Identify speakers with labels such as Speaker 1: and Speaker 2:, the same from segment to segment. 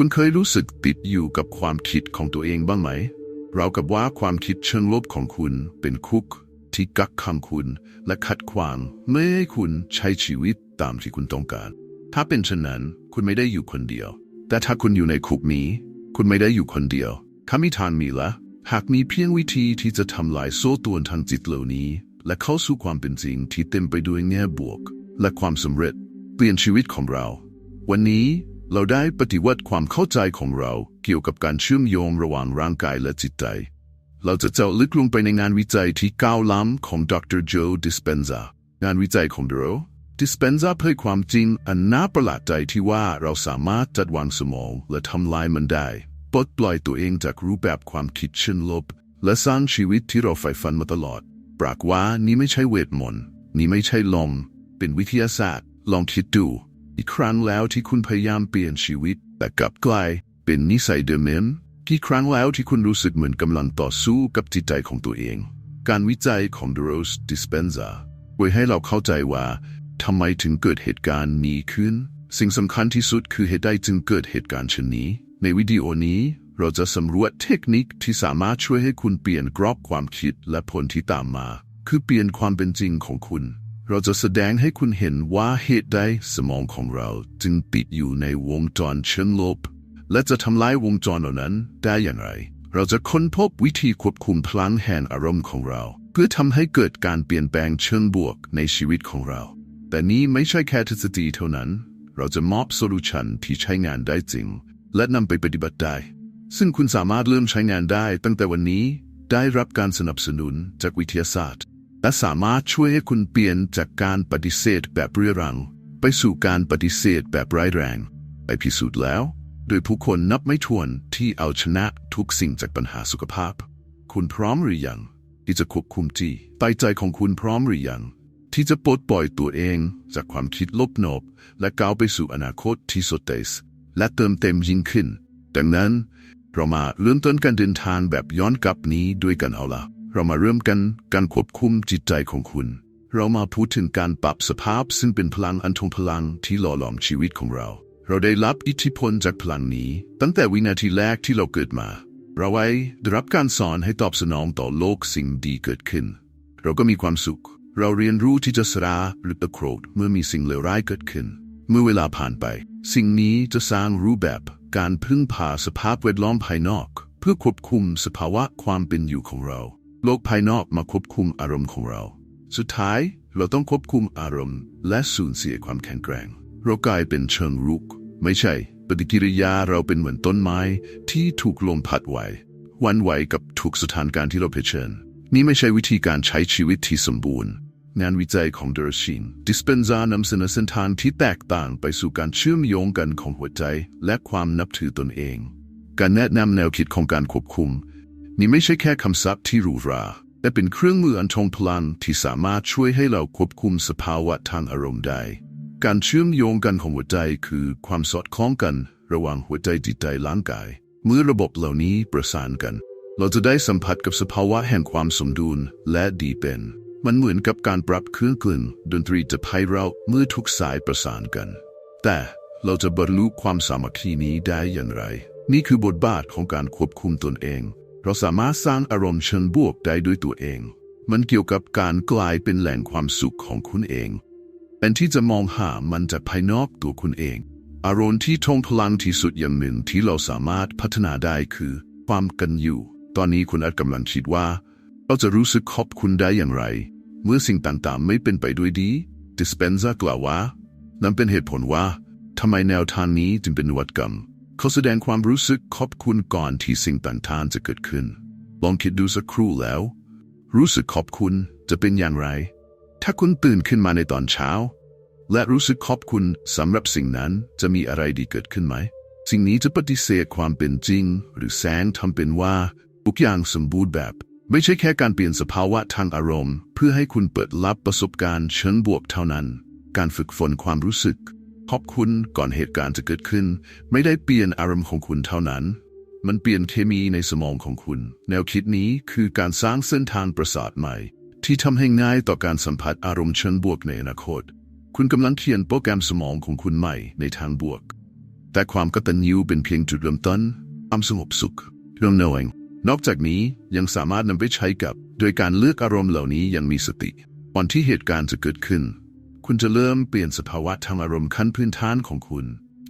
Speaker 1: คุณเคยรู้สึกติดอยู่กับความคิดของตัวเองบ้างไหม เรากับว่าความคิดเชิงลบของคุณเป็นคุก ที่กักขังคุณและขัดขวางไม่ให้คุณใช้ชีวิตตามที่คุณต้องการ ถ้าเป็นเช่นนั้นคุณไม่ได้อยู่คนเดียว แต่ถ้าคุณอยู่ในคุกนี้ คุณไม่ได้อยู่คนเดียวข้ามีทางมีละ หากมีเพียงวิธีที่จะทำลายโซ่ตรวนทางจิตเหล่านี้ และเข้าสู่ความเป็นจริงที่เต็มไปด้วยแง่บวก และความสำเร็จ เปลี่ยนชีวิตของเรา วันนี้ เราได้ปฏิวัติความเข้าใจของเราเกี่ยวกับการเชื่อมโยงระหว่างร่างกายและจิตใจ เราจะเจาะลึกลงไปในงานวิจัยที่ก้าวล้ำของดรโจดิสเปนซางานวิจัยของโดดิสเปนซาเผยความจริงอันน่าประหลาดใจที่ว่าเราสามารถจัดวางสมองและทำลายมันได้ปลดปล่อยตัวเองจากรูปแบบความคิดเชิงลบ และสร้างชีวิตที่เราใฝ่ฝันมาตลอด ปรากว่านี่ไม่ใช่เวทมนต์นี่ไม่ใช่ลม เป็นวิทยาศาสตร์ ลองคิดดู อีกครั้งแล้วที่คุณพยายามเปลี่ยนชีวิต แต่กลับกลายเป็นนิสัยเดิมๆกี่ครั้งแล้วที่คุณรู้สึกเหมือนกำลังต่อสู้กับจิตใจของตัวเอง การวิจัยของ d r o s Dispenza ไว้ให้เราเข้าใจว่าทำไมถึงเกิดเหตุการณ์นี้ขึ้น สิ่งสำคัญที่สุดคือเหตุใดจึงเกิดเหตุการณ์เช่นนี้ ในวิดีโอนี้เราจะสำรวจเทคนิคที่สามารถช่วยให้คุณเปลี่ยนกรอบความคิดและผลที่ตามมา คือเปลี่ยนความเป็นจริงของคุณ เราจะแสดงให้คุณเห็นว่าเหตุใดสมองของเราจึงติดอยู่ในวงจรเชิงลบ และจะทำลายวงจรเหล่านั้นได้อย่างไร เราจะค้นพบวิธีควบคุมพลังแห่งอารมณ์ของเรา เพื่อทำให้เกิดการเปลี่ยนแปลงเชิงบวกในชีวิตของเรา แต่นี้ไม่ใช่แค่ทฤษฎีเท่านั้น เราจะมอบโซลูชันที่ใช้งานได้จริง และนำไปปฏิบัติได้ ซึ่งคุณสามารถเริ่มใช้งานได้ตั้งแต่วันนี้ได้รับการสนับสนุนจากวิทยาศาสตร์ และสามารถช่วยให้คุณเปลี่ยนจากการปฏิเสธแบบเรื้อรัง ไปสู่การปฏิเสธแบบร้ายแรงไปพิสูจน์แล้ว โดยผู้คนนับไม่ถ้วนที่เอาชนะทุกสิ่งจากปัญหาสุขภาพ คุณพร้อมหรือยัง ที่จะควบคุมจีไตใจของคุณพร้อมหรือยัง ที่จะปลดปล่อยตัวเองจากความคิดลบโนบ และก้าวไปสู่อนาคตที่สดใสและเติมเต็มยิ่งขึ้น ดังนั้นเรามาเริ่มต้นการเดินทางแบบย้อนกลับนี้ด้วยกันเอาละ เรามาเริ่มกันการควบคุมจิตใจของคุณ เรามาพูดถึงการปรับสภาพซึ่งเป็นพลังอันทรงพลังที่หล่อหลอมชีวิตของเรา เราได้รับอิทธิพลจากพลังนี้ ตั้งแต่วินาทีแรกที่เราเกิดมา เราไว้ได้รับการสอนให้ตอบสนองต่อโลกสิ่งดีเกิดขึ้น เราก็มีความสุข เราเรียนรู้ที่จะสราหรือตะโกรธเมื่อมีสิ่งเลวร้ายเกิดขึ้น เมื่อเวลาผ่านไป สิ่งนี้จะสร้างรูปแบบการพึ่งพาสภาพแวดล้อมภายนอก เพื่อควบคุมสภาวะความเป็นอยู่ของเรา โลกภายนอกมาควบคุมอารมณ์ของเรา สุดท้ายเราต้องควบคุมอารมณ์ และสูญเสียความแข็งแกร่งเรากลายเป็นเชิงรุก ไม่ใช่ ปฏิกิริยาเราเป็นเหมือนต้นไม้ที่ถูกลมพัดไหวหวันไหวกับทุกสถานการณ์ที่เราเผชิญ นี่ไม่ใช่วิธีการใช้ชีวิตที่สมบูรณ์ งานวิจัยของเดอร์ชินดิสเปนซานำเสนอเส้นทางที่แตกต่างไปสู่การเชื่อมโยงกันของหัวใจ และความนับถือตนเอง การแนะนำแนวคิดของการควบคุม นี่ไม่ใช่แค่คำศัพท์ที่หรูหราแต่เป็นเครื่องมืออันทรงพลังที่สามารถช่วยให้เราควบคุมสภาวะทางอารมณ์ได้ การเชื่อมโยงกันของหัวใจคือความสอดคล้องกัน ระหว่างหัวใจจิตใจร่างกาย เมื่อระบบเหล่านี้ประสานกัน เราจะได้สัมผัสกับสภาวะแห่งความสมดุลและดีเป็น มันเหมือนกับการปรับเครื่องกลิ่นดนตรีจะไพเราะเมื่อทุกสายประสานกัน แต่เราจะบรรลุความสามัคคีนี้ได้อย่างไร นี่คือบทบาทของการควบคุมตนเอง เราสามารถสร้างอารมณ์เชิงบวกได้ด้วยตัวเอง มันเกี่ยวกับการกลายเป็นแหล่งความสุขของคุณเองแทนที่จะมองหามันจากภายนอกตัวคุณเอง อารมณ์ที่ทงพลังที่สุดอย่างหนึ่งที่เราสามารถพัฒนาได้คือ ความกันอยู่ ตอนนี้คุณอาจกำลังคิดว่า เราจะรู้สึกขอบคุณได้อย่างไร เมื่อสิ่งต่างๆไม่เป็นไปด้วยดีดิสเปนซากล่าวว่านั่นเป็นเหตุผลว่าทำไมแนวทางนี้จึงเป็นนวัตกรรม เขาแสดงความรู้สึกขอบคุณก่อนที่สิ่งต่างๆจะเกิดขึ้น ลองคิดดูสักครู่แล้ว รู้สึกขอบคุณจะเป็นอย่างไร ถ้าคุณตื่นขึ้นมาในตอนเช้า และรู้สึกขอบคุณสำหรับสิ่งนั้นจะมีอะไรดีเกิดขึ้นไหม สิ่งนี้จะปฏิเสธความเป็นจริง หรือแสงทำเป็นว่าทุกอย่างสมบูรณ์แบบ ไม่ใช่แค่การเปลี่ยนสภาวะทางอารมณ์ เพื่อให้คุณเปิดรับประสบการณ์เชิงบวกเท่านั้น การฝึกฝนความรู้สึก ขอบคุณก่อนเหตุการณ์จะเกิดขึ้น ไม่ได้เปลี่ยนอารมณ์ของคุณเท่านั้น มันเปลี่ยนเคมีในสมองของคุณ แนวคิดนี้คือการสร้างเส้นทางประสาทใหม่ ที่ทำให้ง่ายต่อการสัมผัสอารมณ์เชิงบวกในอนาคต คุณกำลังเขียนโปรแกรมสมองของคุณใหม่ในทางบวก แต่ความกตัญญูเป็นเพียงจุดเริ่มต้นความสงบสุขเรื่อง knowing นอกจากนี้ยังสามารถนำไปใช้กับ โดยการเลือกอารมณ์เหล่านี้อย่างมีสติก่อนที่เหตุการณ์จะเกิดขึ้น คุณจะเริ่มเปลี่ยนสภาวะทางอารมณ์ขั้นพื้นฐานของคุณ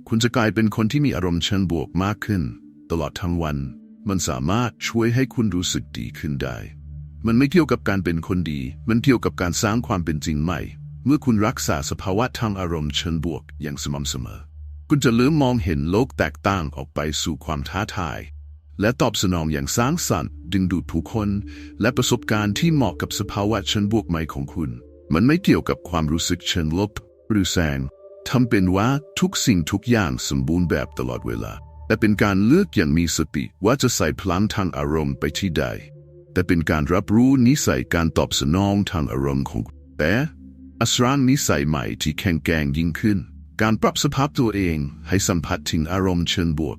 Speaker 1: คุณจะกลายเป็นคนที่มีอารมณ์เชิงบวกมากขึ้น ตลอดทั้งวัน มันสามารถช่วยให้คุณรู้สึกดีขึ้นได้ มันไม่เกี่ยวกับการเป็นคนดี มันเกี่ยวกับการสร้างความเป็นจริงใหม่ เมื่อคุณรักษาสภาวะทางอารมณ์เชิงบวกอย่างสม่ำเสมอ คุณจะเริ่มมองเห็นโลกแตกต่างออกไปสู่ความท้าทาย และตอบสนองอย่างสร้างสรรค์ ดึงดูดผู้คน และประสบการณ์ที่เหมาะกับสภาวะเชิงบวกใหม่ของคุณ มันไม่เกี่ยวกับความรู้สึกเชิงลบหรือแสงทำเป็นว่าทุกสิ่งทุกอย่างสมบูรณ์แบบตลอดเวลา แต่เป็นการเลือกอย่างมีสติว่าจะใส่พลังทางอารมณ์ไปที่ใด แต่เป็นการรับรู้นิสัยการตอบสนองทางอารมณ์ของแต่อัสร้างนิสัยใหม่ที่แข็งแกร่งยิ่งขึ้น การปรับสภาพตัวเองให้สัมผัสถึงอารมณ์เชิงบวก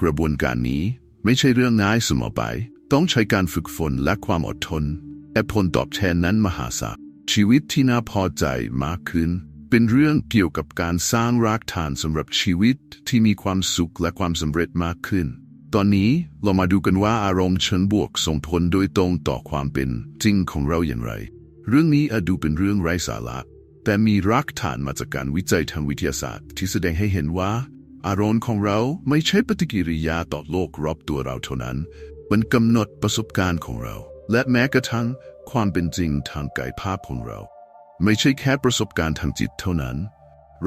Speaker 1: กระบวนการนี้ไม่ใช่เรื่องง่ายเสมอไป ต้องใช้การฝึกฝนและความอดทนแต่ผลตอบแทนนั้นมหาศาล ชีวิตที่น่าพอใจมากขึ้น เป็นเรื่องเกี่ยวกับการสร้างรากฐานสำหรับชีวิตที่มีความสุขและความสำเร็จมากขึ้น ตอนนี้เรามาดูกันว่าอารมณ์เชิงบวกส่งผลโดยตรงต่อความเป็นจริงของเราอย่างไร เรื่องนี้อาจดูเป็นเรื่องไร้สาระแต่มีรากฐานมาจากการวิจัยทางวิทยาศาสตร์ ที่แสดงให้เห็นว่า อารมณ์ของเราไม่ใช่ปฏิกิริยาต่อโลกรอบตัวเราเท่านั้น มันกำหนดประสบการณ์ของเรา และแม้กระทั่งความเป็นจริงทางกายภาพของเรา ไม่ใช่แค่ประสบการณ์ทางจิตเท่านั้น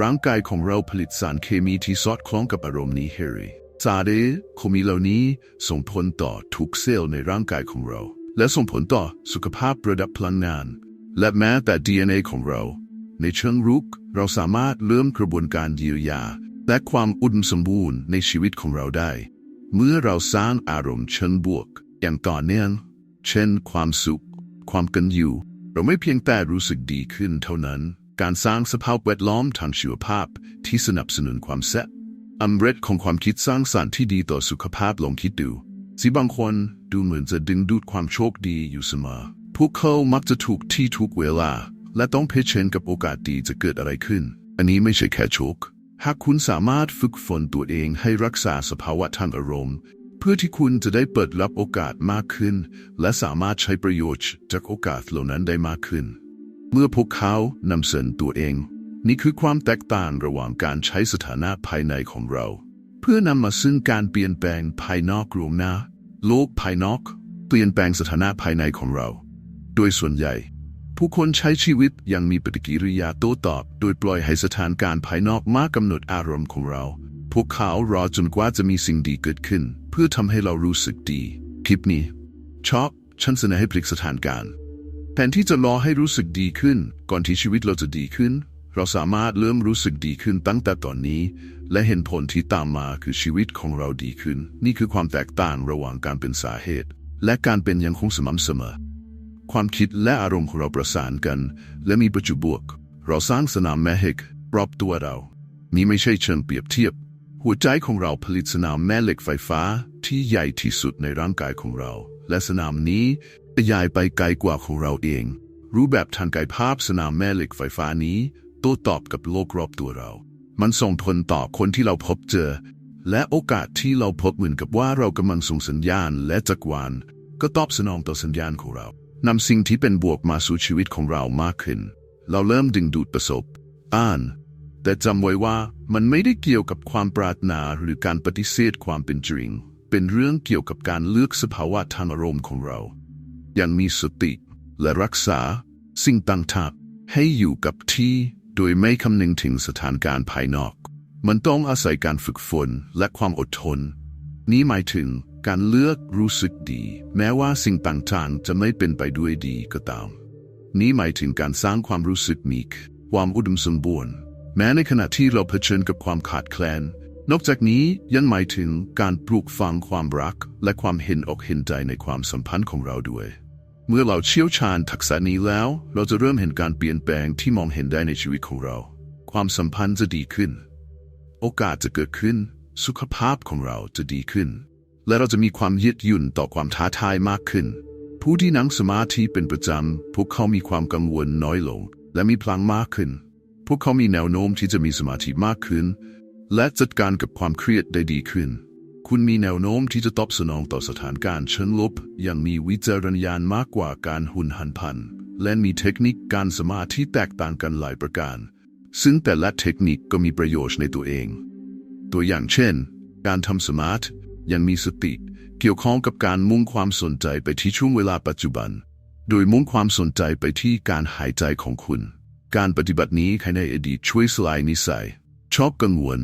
Speaker 1: ร่างกายของเราผลิตสารเคมีที่สอดคล้องกับอารมณ์นี้เฮรีสารเดเคมีเหล่านี้ส่งผลต่อทุกเซลล์ในร่างกายของเรา และส่งผลต่อสุขภาพระดับพลังงาน และแม้แต่ DNA ของเรา ในเชิงรุก เราสามารถเริ่มกระบวนการเยียวยา และความอุดมสมบูรณ์ในชีวิตของเราได้ เมื่อเราสร้างอารมณ์เชิงบวก อย่างต่อเนื่อง เช่น ความสุข ความกันอยู่ เราไม่เพียงแต่รู้สึกดีขึ้นเท่านั้น การสร้างสภาพแวดล้อมทางชีวภาพที่สนับสนุนความแซ่บอำเร็จของความคิดสร้างสรรค์ที่ดีต่อสุขภาพลองคิดดูสิบางคนดูเหมือนจะดึงดูดความโชคดีอยู่เสมอ พวกเขามักจะถูกที่ทุกเวลา และต้องเผชิญกับโอกาสดีจะเกิดอะไรขึ้น อันนี้ไม่ใช่แค่โชค หากคุณสามารถฝึกฝนตัวเองให้รักษาสภาวะทางอารมณ์ เพื่อที่คุณจะได้เปิดรับโอกาสมากขึ้น และสามารถใช้ประโยชน์จากโอกาสเหล่านั้นได้มากขึ้น เมื่อพวกเขานำเสนอตัวเอง นี่คือความแตกต่างระหว่างการใช้สถานะภายในของเรา เพื่อนำมาซึ่งการเปลี่ยนแปลงภายนอกรวมหน้าโลกภายนอก เปลี่ยนแปลงสถานะภายในของเรา โดยส่วนใหญ่ ผู้คนใช้ชีวิตยังมีปฏิกิริยาโต้ตอบ โดยปล่อยให้สถานการณ์ภายนอกมากกำหนดอารมณ์ของเรา พวกเขารอจนกว่าจะมีสิ่งดีเกิดขึ้น พื่อทำให้เรารู้สึกดี คลิปนี้ชอบฉันเสนอให้พลิกสถานการณ์แทนที่จะรอให้รู้สึกดีขึ้น ก่อนที่ชีวิตเราจะดีขึ้น เราสามารถเริ่มรู้สึกดีขึ้นตั้งแต่ตอนนี้ และเห็นผลที่ตามมาคือชีวิตของเราดีขึ้น นี่คือความแตกต่างระหว่างการเป็นสาเหตุ และการเป็นยังคงสม่ำเสมอ ความคิดและอารมณ์ของเราประสานกัน และมีประจุบวก เราสร้างสนามแม่เหล็กรอบตัวเรา นี่ไม่ใช่เชิงเปรียบเทียบ หัวใจของเราผลิตสนามแม่เหล็กไฟฟ้าที่ใหญ่ที่สุดในร่างกายของเรา และสนามนี้จะใหญ่ไปไกลกว่าของเราเอง รูปแบบทางกายภาพสนามแม่เหล็กไฟฟ้านี้โต้ตอบกับโลกรอบตัวเรา มันส่งผลต่อคนที่เราพบเจอ และโอกาสที่เราพบเหมือนกับว่าเรากำลังส่งสัญญาณและจักรวาลก็ตอบสนองต่อสัญญาณของเรานำสิ่งที่เป็นบวกมาสู่ชีวิตของเรามากขึ้น เราเริ่มดึงดูดประสบ อ่าน แต่จำไว้ว่ามันไม่ได้เกี่ยวกับความปรารถนาหรือการปฏิเสธความเป็นจริง เป็นเรื่องเกี่ยวกับการเลือกสภาวะทางอารมณ์ของเรา อย่างมีสติและรักษา สิ่งต่างๆให้อยู่กับที่โดยไม่คำนึงถึงสถานการณ์ภายนอก มันต้องอาศัยการฝึกฝนและความอดทน นี้หมายถึงการเลือกรู้สึกดี แม้ว่าสิ่งต่างๆจะไม่เป็นไปด้วยดีก็ตาม นี้หมายถึงการสร้างความรู้สึกมีความอุดมสมบูรณ์ แม้ในขณะที่เราเผชิญกับความขาดแคลน นอกจากนี้ยังหมายถึงการปลูกฝังความรัก และความเห็นอกเห็นใจในความสัมพันธ์ของเราด้วย เมื่อเราเชี่ยวชาญทักษะนี้แล้ว เราจะเริ่มเห็นการเปลี่ยนแปลงที่มองเห็นได้ในชีวิตของเรา ความสัมพันธ์จะดีขึ้น โอกาสจะเกิดขึ้น สุขภาพของเราจะดีขึ้น และเราจะมีความยืดหยุ่นต่อความท้าทายมากขึ้น ผู้ที่นั่งสมาธิเป็นประจำพวกเขามีความกังวลน้อยลง และมีพลังมากขึ้น พวกเขามีแนวโน้มที่จะมีสมาธิมากขึ้น และจัดการกับความเครียดได้ดีขึ้น คุณมีแนวโน้มที่จะตอบสนองต่อสถานการณ์เชิงลบ อย่างมีวิจารณญาณมากกว่าการหุนหันพลัน และมีเทคนิคการสมาธิแตกต่างกันหลายประการ ซึ่งแต่ละเทคนิคก็มีประโยชน์ในตัวเอง ตัวอย่างเช่น การทำสมาธิย่างมีสติเกี่ยวข้องกับการมุ่งความสนใจไปที่ช่วงเวลาปัจจุบัน โดยมุ่งความสนใจไปที่การหายใจของคุณ การปฏิบัตินี้ภายในอดีตช่วยสลายนิสัย ชอบกังวล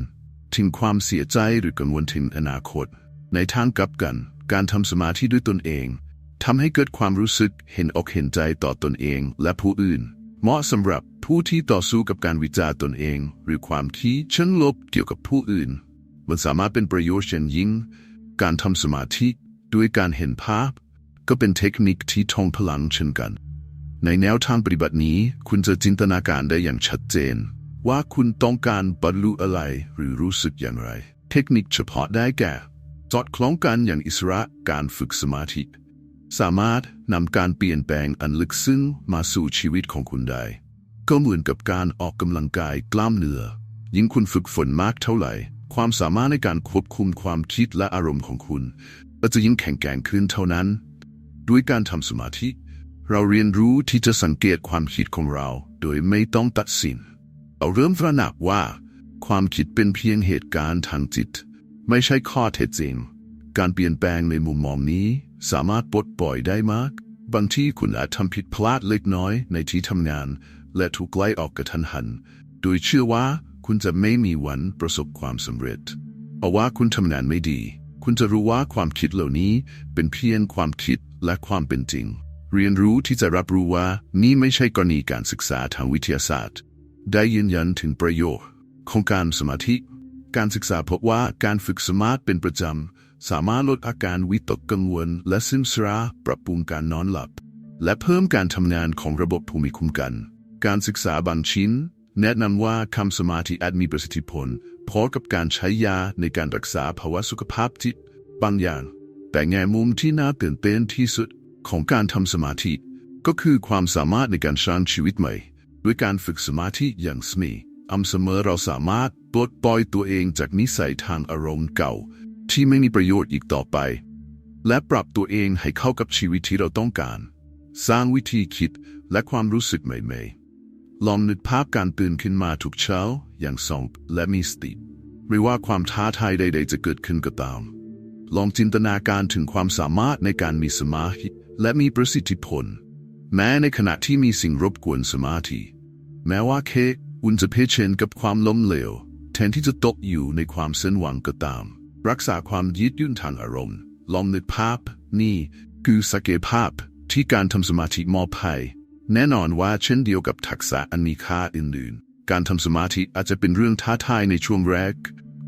Speaker 1: ถึงความเสียใจหรือกังวลถึงอนาคต ในทางกลับกัน การทำสมาธิด้วยตนเองทำให้เกิดความรู้สึกเห็นอกเห็นใจต่อตนเองและผู้อื่น เหมาะสำหรับผู้ที่ต่อสู้กับการวิจารณ์ตนเอง หรือความที่เชิงลบเกี่ยวกับผู้อื่น มันสามารถเป็นประโยชน์เช่นยิ่ง การทำสมาธิด้วยการเห็นภาพ ก็เป็นเทคนิคที่ทองพลังเช่นกัน ในแนวทางปฏิบัตินี้คุณจะจินตนาการได้อย่างชัดเจน ว่าคุณต้องการบรรลุอะไรหรือรู้สึกอย่างไร เทคนิคเฉพาะได้แก่สอดคล้องกันอย่างอิสระการฝึกสมาธิ สามารถนำการเปลี่ยนแปลงอันลึกซึ้งมาสู่ชีวิตของคุณได้ ก็เหมือนกับการออกกำลังกายกล้ามเนื้อยิ่งคุณฝึกฝนมากเท่าไหร่ ความสามารถในการควบคุมความคิดและอารมณ์ของคุณก็จะยิ่งแข็งแกร่งขึ้นเท่านั้น ด้วยการทำสมาธิ เราเรียนรู้ที่จะสังเกตความคิดของเรา โดยไม่ต้องตัดสิน เราเริ่มตระหนักว่า ความคิดเป็นเพียงเหตุการณ์ทางจิต ไม่ใช่ข้อเท็จจริง การเปลี่ยนแปลงในมุมมองนี้ สามารถปลดปล่อยได้มาก บางที่คุณอาจทำผิดพลาดเล็กน้อยในที่ทำงาน และถูกไล่ออกกระทันหัน โดยเชื่อว่าคุณจะไม่มีวันประสบความสำเร็จเพราะว่าคุณทำงานไม่ดี คุณจะรู้ว่าความคิดเหล่านี้เป็นเพียงความคิดและความเป็นจริง เรียนรู้ที่จะรับรู้ว่านี่ไม่ใช่กรณีการศึกษาทางวิทยาศาสตร์ ได้ยืนยันถึงประโยชน์ของการสมาธิ การศึกษาพบว่าการฝึกสมาธิเป็นประจำ สามารถลดอาการวิตกกังวล และซึมเศร้าปรับปรุงการนอนหลับ และเพิ่มการทำงานของระบบภูมิคุ้มกัน การศึกษาบางชิ้น แนะนำว่าคำสมาธิอาจมีประสิทธิผลพอกับการใช้ยาในการรักษาภาวะสุขภาพจิตบางอย่าง แต่แง่มุมที่น่าตื่นเต้นที่สุด ของการทำสมาธิ ก็คือความสามารถในการสร้างชีวิตใหม่ ด้วยการฝึกสมาธิอย่างสมีอำเสมอเราสามารถปลดปล่อยตัวเองจากนิสัยทางอารมณ์เก่า ที่ไม่มีประโยชน์อีกต่อไป และปรับตัวเองให้เข้ากับชีวิตที่เราต้องการ สร้างวิธีคิดและความรู้สึกใหม่ๆ ลองนึกภาพการตื่นขึ้นมาทุกเช้าอย่างสงบและมีสติไม่ว่าความท้าทายใด ๆ จะเกิดขึ้นก็ตาม ลองจินตนาการถึงความสามารถในการมีสมาธิ และมีประสิทธิผล แม้ในขณะที่มีสิ่งรบกวนสมาธิ แม้ว่าเคคุณจะเผชิญกับความล้มเหลว แทนที่จะตกอยู่ในความเส้นหวังก็ตาม รักษาความยืดยุ่นทางอารมณ์ ลองนึกภาพ นี่คือศักภาพที่การทำสมาธิมอบให้แน่นอนว่าเช่นเดียวกับทักษะอันมีค่าอื่นๆ การทำสมาธิอาจจะเป็นเรื่องท้าทายในช่วงแรก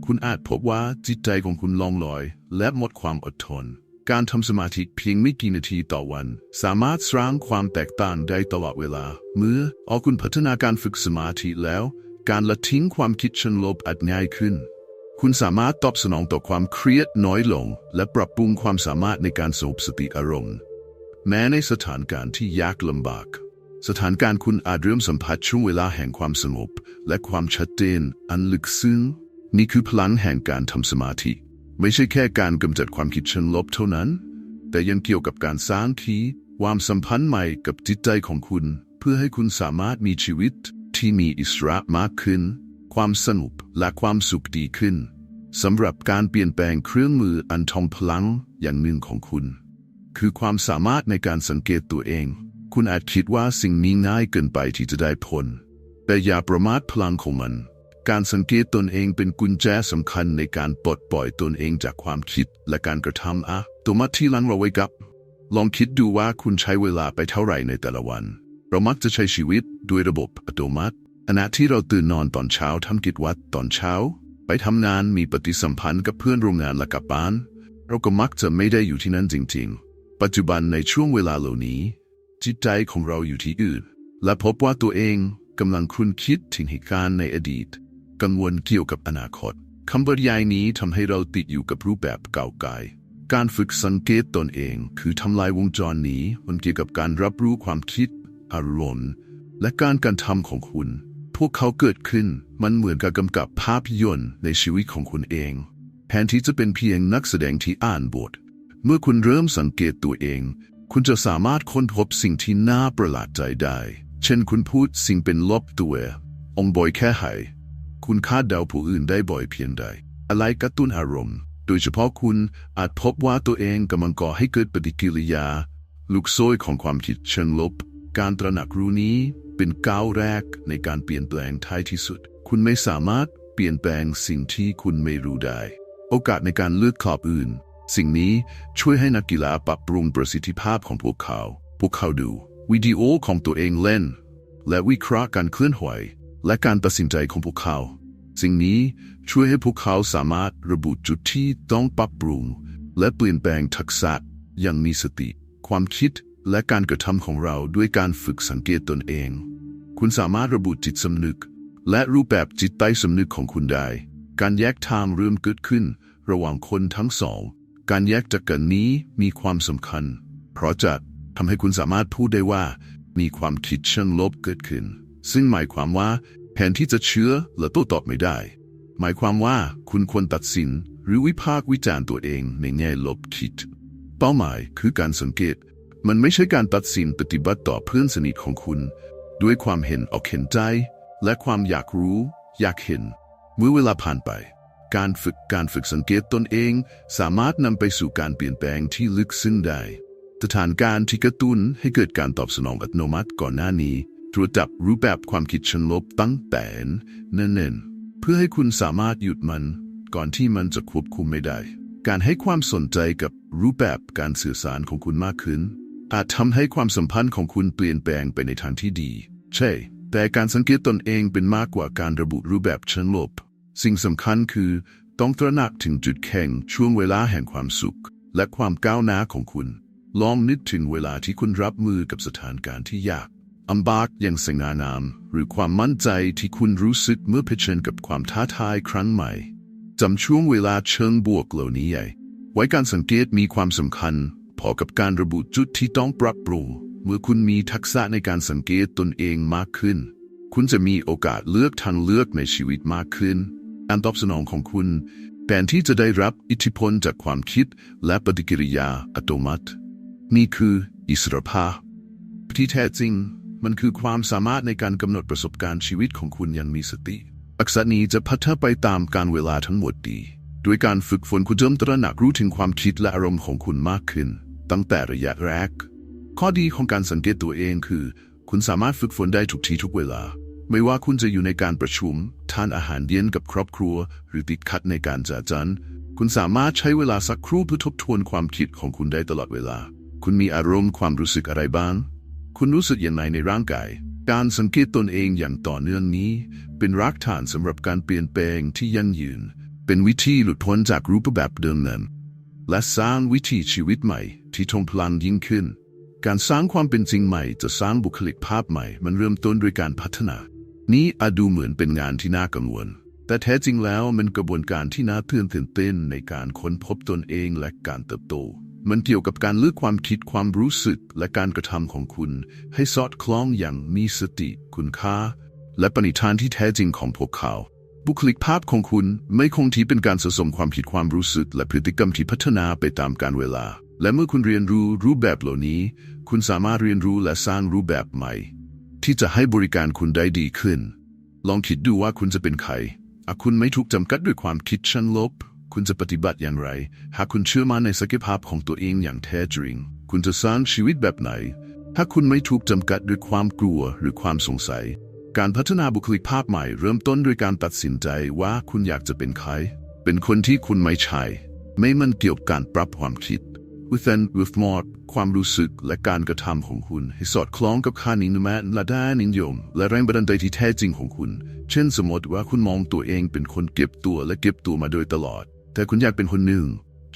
Speaker 1: คุณอาจพบว่าจิตใจของคุณลองลอย และหมดความอดทน การทำสมาธิเพียงไม่กี่นาทีต่อวัน สามารถสร้างความแตกต่างได้ตลอดเวลา เมื่อออคุณพัฒนาการฝึกสมาธิแล้ว การละทิ้งความคิดเชิงลบอาจง่ายขึ้น คุณสามารถตอบสนองต่อความเครียดน้อยลง และปรับปรุงความสามารถในการสงบสติอารมณ์ แม้ในสถานการณ์ที่ยากลำบาก สถานการณ์คุณอาจเริ่มสัมผัสช่วงเวลาแห่งความสงบและความชัดเจนอันลึกซึ้งนี่คือพลังแห่งการทำสมาธิ ไม่ใช่แค่การกำจัดความคิดเชิงลบเท่านั้น แต่ยังเกี่ยวกับการสร้างที่ความสัมพันธ์ใหม่กับจิตใจของคุณ เพื่อให้คุณสามารถมีชีวิตที่มีอิสระมากขึ้น ความสนุกและความสุขดีขึ้นสำหรับการเปลี่ยนแปลงเครื่องมืออันทองพลังอย่างหนึ่งของคุณ คือความสามารถในการสังเกตตัวเอง คุณอาจคิดว่าสิ่งนี้ง่ายเกินไปที่จะได้ผล แต่อย่าประมาทพลังของมัน การสังเกตตนเองเป็นกุญแจสำคัญในการปลดปล่อยตนเองจากความคิดและการกระทำอะตัวมัดที่ลังเราไว้กับ ลองคิดดูว่าคุณใช้เวลาไปเท่าไหร่ในแต่ละวัน เรามักจะใช้ชีวิตด้วยระบบอัตโนมัติขณะที่เราตื่นนอนตอนเช้าทำกิจวัตรตอนเช้า ไปทำงานมีปฏิสัมพันธ์กับเพื่อนโรงงานและกับบ้าน เราก็มักจะไม่ได้อยู่ที่นั่นจริง ๆ ปัจจุบันในช่วงเวลาเหล่านี้ จิตใจของเราอยู่ที่อื่น และพบว่าตัวเองกำลังคุ้นคิดถึงเหตุการณ์ในอดีต กังวลเกี่ยวกับอนาคตคำบรรยายนี้ทำให้เราติดอยู่กับรูปแบบเก่าไกลการฝึกสังเกตตนเองคือทำลายวงจรนี้มันเกี่ยวกับการรับรู้ความคิด อารมณ์และการการทำของคุณ พวกเขาเกิดขึ้นมันเหมือนกับกำกับภาพยนตร์ในชีวิตของคุณเองแทนที่จะเป็นเพียงนักแสดงที่อ่านบท เมื่อคุณเริ่มสังเกตตัวเอง คุณจะสามารถค้นพบสิ่งที่น่าประหลาดใจได้ เช่นคุณพูดสิ่งเป็นลบตัวองบอยแค่ไห คุณคาดเดาผู้อื่นได้บ่อยเพียงใด อะไรกระตุ้นอารมณ์ โดยเฉพาะคุณอาจพบว่าตัวเองกำลังก่อให้เกิดปฏิกิริยา ลูกโซ่ของความคิดเชิงลบ การตระหนักรู้นี้เป็นก้าวแรกในการเปลี่ยนแปลงท้ายที่สุด คุณไม่สามารถเปลี่ยนแปลงสิ่งที่คุณไม่รู้ได้ โอกาสในการเลือกขอบอื่น สิ่งนี้ช่วยให้นักกีฬาปรับปรุงประสิทธิภาพของพวกเขา พวกเขาดูวิดีโอของตัวเองเล่น และวิเคราะห์การเคลื่อนไหวและการตัดสินใจของพวกเขา สิ่งนี้ช่วยให้พวกเขาสามารถระบุจุดที่ต้องปรับปรุง และเปลี่ยนแปลงทักษะอย่างมีสติ ความคิดและการกระทำของเราด้วยการฝึกสังเกตตนเอง คุณสามารถระบุจิตสำนึก และรูปแบบจิตใต้สำนึกของคุณได้ การแยกทางเริ่มเกิดขึ้น ระหว่างคนทั้งสอง การแยกจากกันนี้มีความสำคัญ เพราะจะทำให้คุณสามารถพูดได้ว่า มีความคิดเชิงลบเกิดขึ้น ซึ่งหมายความว่า แทนที่จะเชื่อและโต้ตอบไม่ได้ หมายความว่าคุณควรตัดสิน หรือวิพากษ์วิจารณ์ตัวเองในแง่ลบคิด เป้าหมายคือการสังเกต มันไม่ใช่การตัดสินปฏิบัติต่อเพื่อนสนิทของคุณ ด้วยความเห็นออกเห็นใจ และความอยากรู้ อยากเห็น เมื่อเวลาผ่านไป การฝึกการฝึกสังเกตตนเอง สามารถนำไปสู่การเปลี่ยนแปลงที่ลึกซึ้งได้สถานการณ์ที่กระตุ้นให้เกิดการตอบสนองอัตโนมัติก่อนหน้านี้ ตรวจจับรูปแบบความคิดเชิงลบตั้งแต่เนิ่นๆเพื่อให้คุณสามารถหยุดมัน ก่อนที่มันจะควบคุมไม่ได้ การให้ความสนใจกับรูปแบบการสื่อสารของคุณมากขึ้น อาจทำให้ความสัมพันธ์ของคุณเปลี่ยนแปลงไปในทางที่ดี ใช่ แต่การสังเกตตนเองเป็นมากกว่าการระบุรูปแบบเชิงลบ สิ่งสำคัญคือต้องตระหนักถึงจุดแข็งช่วงเวลาแห่งความสุข และความก้าวหน้าของคุณ ลองนึกถึงเวลาที่คุณรับมือกับสถานการณ์ที่ยาก อัมบากอย่างสง่างาม หรือความมั่นใจที่คุณรู้สึกเมื่อเผชิญกับความท้าทายครั้งใหม่จำช่วงเวลาเชิงบวกเหล่านี้ใหญ่ ไว้การสังเกตมีความสำคัญ พอกับการระบุจุดที่ต้องปรับปรุงเมื่อคุณมีทักษะในการสังเกตตนเองมากขึ้น คุณจะมีโอกาสเลือกทางเลือกในชีวิตมากขึ้นการตอบสนองของคุณแทนที่จะได้รับอิทธิพลจากความคิดและปฏิกิริยาอัตโนมัติ นี่คืออิสรภาพที่แท้จริง มันคือความสามารถในการกำหนดประสบการณ์ชีวิตของคุณอย่างมีสติ อักษรนี้จะพัฒนาไปตามการเวลาทั้งหมดดีด้วยการฝึกฝนคุณจะตระหนักรู้ถึงความคิดและอารมณ์ของคุณมากขึ้น ตั้งแต่ระยะแรก ข้อดีของการสังเกตตัวเองคือ คุณสามารถฝึกฝนได้ทุกทีทุกเวลา ไม่ว่าคุณจะอยู่ในการประชุม ทานอาหารเย็นกับครอบครัว หรือติดขัดในการจัดจันคุณสามารถใช้เวลาสักครู่เพื่อทบทวนความคิดของคุณได้ตลอดเวลา คุณมีอารมณ์ความรู้สึกอะไรบ้าง คุณรู้สึกอย่างไรในร่างกาย การสังเกตตนเองอย่างต่อเนื่องนี้ เป็นรากฐานสำหรับการเปลี่ยนแปลงที่ยั่งยืน เป็นวิธีหลุดพ้นจากรูปแบบเดิมนั้น และสร้างวิถีชีวิตใหม่ที่ทงพลังยิ่งขึ้น การสร้างความเป็นจริงใหม่จะสร้างบุคลิกภาพใหม่ มันเริ่มต้นด้วยการพัฒนา นี้อาจดูเหมือนเป็นงานที่น่ากังวล แต่แท้จริงแล้วมันกระบวนการที่น่าตื่นเต้นในการค้นพบตนเองและการเติบโต มันเกี่ยวกับการเลือกความคิดความรู้สึกและการกระทำของคุณ ให้สอดคล้องอย่างมีสติคุณค่า และปณิธานที่แท้จริงของพวกเขา บุคลิกภาพของคุณไม่คงที่เป็นการสะสมความผิดความรู้สึก และพฤติกรรมที่พัฒนาไปตามกาลเวลา และเมื่อคุณเรียนรู้รูปแบบเหล่านี้ คุณสามารถเรียนรู้และสร้างรูปแบบใหม่ ที่จะให้บริการคุณได้ดีขึ้น ลองคิดดูว่าคุณจะเป็นใครคุณไม่ถูกจำกัดด้วยความคิดชั้นลบ คุณจะปฏิบัติอย่างไร หากคุณเชื่อมั่นในศักยภาพของตัวเองอย่างแท้จริง คุณจะสร้างชีวิตแบบไหน ถ้าคุณไม่ถูกจำกัดด้วยความกลัวหรือความสงสัย การพัฒนาบุคลิกภาพใหม่ เริ่มต้นด้วยการตัดสินใจว่าคุณอยากจะเป็นใคร เป็นคนที่คุณไม่ใช่ ไม่มันเกี่ยวกับการปรับความคิด within with more ความรู้สึกและการกระทำของคุณ ให้สอดคล้องกับค่านิยมและด้านนิยม และแรงบันดาลใจที่แท้จริงของคุณ เช่นสมมติว่าคุณมองตัวเองเป็นคนเก็บตัวและเก็บตัวมาโดยตลอด แต่คุณอยากเป็นคนหนึ่ง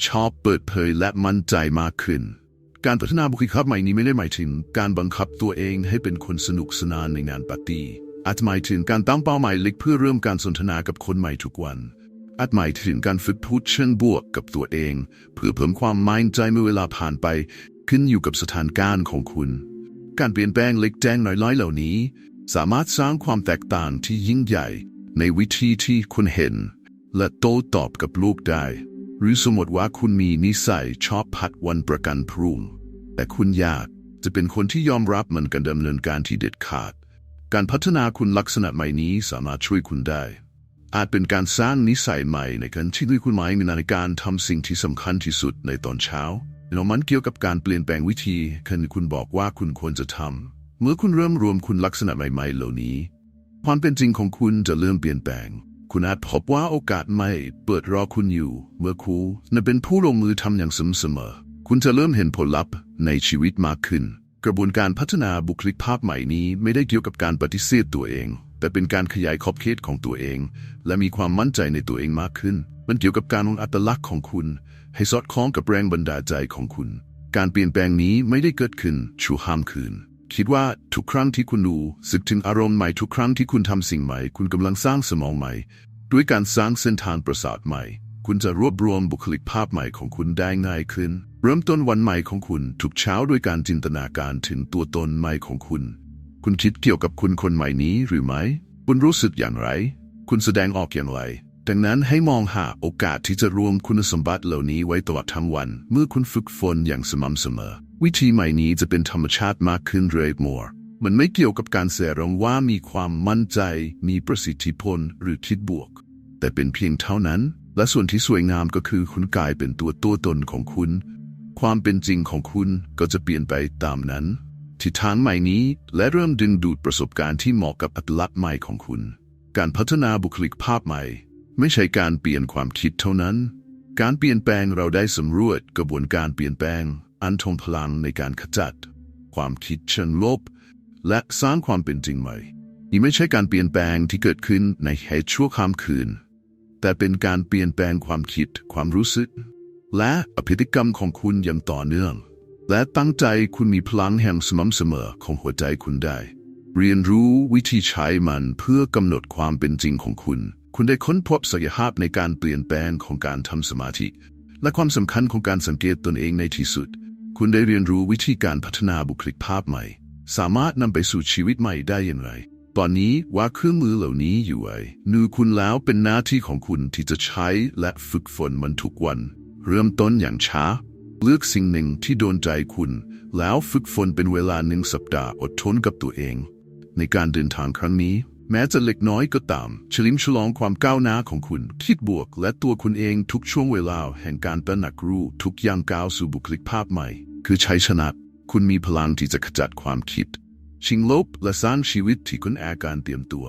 Speaker 1: ชอบเปิดเผยและมั่นใจมากขึ้น การพัฒนาบุคลิกภาพใหม่นี้ไม่ได้หมายถึง การบังคับตัวเองให้เป็นคนสนุกสนานในงานปาร์ตี้อาจหมายถึงการตั้งเป้าหมายเล็กเพื่อเริ่มการสนทนากับคนใหม่ทุกวัน อาจหมายถึงการฝึกพูดเชิงบวกกับตัวเอง เพื่อเพิ่มความมั่นใจเมื่อเวลาผ่านไป ขึ้นอยู่กับสถานการณ์ของคุณ การเปลี่ยนแปลงเล็กแจ้งน้อยๆเหล่านี้ สามารถสร้างความแตกต่างที่ยิ่งใหญ่ ในวิธีที่คุณเห็น และโต้ตอบกับลูกได้ หรือสมมติว่าคุณมีนิสัยชอบพัดวันประกันพรุ่ง แต่คุณอยากจะเป็นคนที่ยอมรับมันกันดำเนินการที่เด็ดขาด การพัฒนาคุณลักษณะใหม่นี้สามารถช่วยคุณได้ อาจเป็นการสร้างนิสัยใหม่ในการที่ด้วยคุณหมายในการทำสิ่งที่สำคัญที่สุดในตอนเช้าเนาะมันเกี่ยวกับการเปลี่ยนแปลงวิธีคันคุณบอกว่าคุณควรจะทำเมื่อคุณเริ่มรวมคุณลักษณะใหม่ๆ เหล่านี้ ความเป็นจริงของคุณจะเริ่มเปลี่ยนแปลง คุณอาจพบว่าโอกาสใหม่เปิดรอคุณอยู่ เมื่อคุณนั้นเป็นผู้ลงมือทำอย่างสม่ำเสมอ คุณจะเริ่มเห็นผลลัพธ์ในชีวิตมากขึ้น กระบวนการพัฒนาบุคลิกภาพใหม่นี้ไม่ได้เกี่ยวกับการปฏิเสธตัวเอง แต่เป็นการขยายขอบเขตของตัวเอง และมีความมั่นใจในตัวเองมากขึ้น มันเกี่ยวกับการลงอัตลักษณ์ของคุณ ให้สอดคล้องกับแรงบันดาลใจของคุณ การเปลี่ยนแปลงนี้ไม่ได้เกิดขึ้นชั่วข้ามคืน คิดว่าทุกครั้งที่คุณดูสึกถึงอารมณ์ใหม่ทุกครั้งที่คุณทำสิ่งใหม่ คุณกำลังสร้างสมองใหม่ ด้วยการสร้างเส้นทางประสาทใหม่ คุณจะรวบรวมบุคลิกภาพใหม่ของคุณได้ง่ายขึ้น เริ่มต้นวันใหม่ของคุณทุกเช้าด้วยการจินตนาการถึงตัวตนใหม่ของคุณ คุณคิดเกี่ยวกับคุณคนใหม่นี้หรือไม่คุณรู้สึกอย่างไร คุณแสดงออกอย่างไร ดังนั้นให้มองหาโอกาสที่จะรวมคุณสมบัติเหล่านี้ไว้ตลอดทั้งวัน เมื่อคุณฝึกฝนอย่างสม่ำเสมอ วิธีใหม่นี้จะเป็นธรรมชาติมากขึ้นเรื่อยๆ more มันไม่เกี่ยวกับการเสรองว่ามีความมั่นใจ มีประสิทธิผลหรือคิดบวก แต่เป็นเพียงเท่านั้น และส่วนที่สวยงามก็คือคุณกลายเป็นตัวตัวตนของคุณ ความเป็นจริงของคุณก็จะเปลี่ยนไปตามนั้นทิศทางใหม่นี้และเริ่มดึงดูดประสบการณ์ที่เหมาะกับอัตลักษณ์ใหม่ของคุณ การพัฒนาบุคลิกภาพใหม่ ไม่ใช่การเปลี่ยนความคิดเท่านั้น การเปลี่ยนแปลงเราได้สำรวจกระบวนการเปลี่ยนแปลง อันทรงพลังในการขจัด ความคิดเชิงลบ และสร้างความเป็นจริงใหม่นี่ไม่ใช่การเปลี่ยนแปลงที่เกิดขึ้นในเหตุชั่วข้ามคืน แต่เป็นการเปลี่ยนแปลงความคิด ความรู้สึก และอพฤติกรรมของคุณอย่างต่อเนื่อง และตั้งใจคุณมีพลังแห่งสม่ำเสมอของหัวใจคุณได้ เรียนรู้วิธีใช้มันเพื่อกำหนดความเป็นจริงของคุณ คุณได้ค้นพบศักยภาพในการเปลี่ยนแปลงของการทำสมาธิ และความสำคัญของการสังเกตตนเองในที่สุด คุณได้เรียนรู้วิธีการพัฒนาบุคลิกภาพใหม่ สามารถนำไปสู่ชีวิตใหม่ได้อย่างไร ตอนนี้ว่าเครื่องมือเหล่านี้อยู่ไว้นูคุณแล้วเป็นหน้าที่ของคุณที่จะใช้และฝึกฝนมันทุกวัน เริ่มต้นอย่างช้า เลือกสิ่งหนึ่งที่โดนใจคุณ แล้วฝึกฝนเป็นเวลาหนึ่งสัปดาห์อดทนกับตัวเอง ในการเดินทางครั้งนี้ แม้จะเล็กน้อยก็ตาม เฉลิมฉลองความก้าวหน้าของคุณ คิดบวกและตัวคุณเองทุกช่วงเวลา แห่งการตระหนักรู้ทุกอย่างก้าวสู่บุคลิกภาพใหม่ คือใช้ชนะ คุณมีพลังที่จะขจัดความคิด ชิงลบและสร้างชีวิตที่คุณแอการเตรียมตัว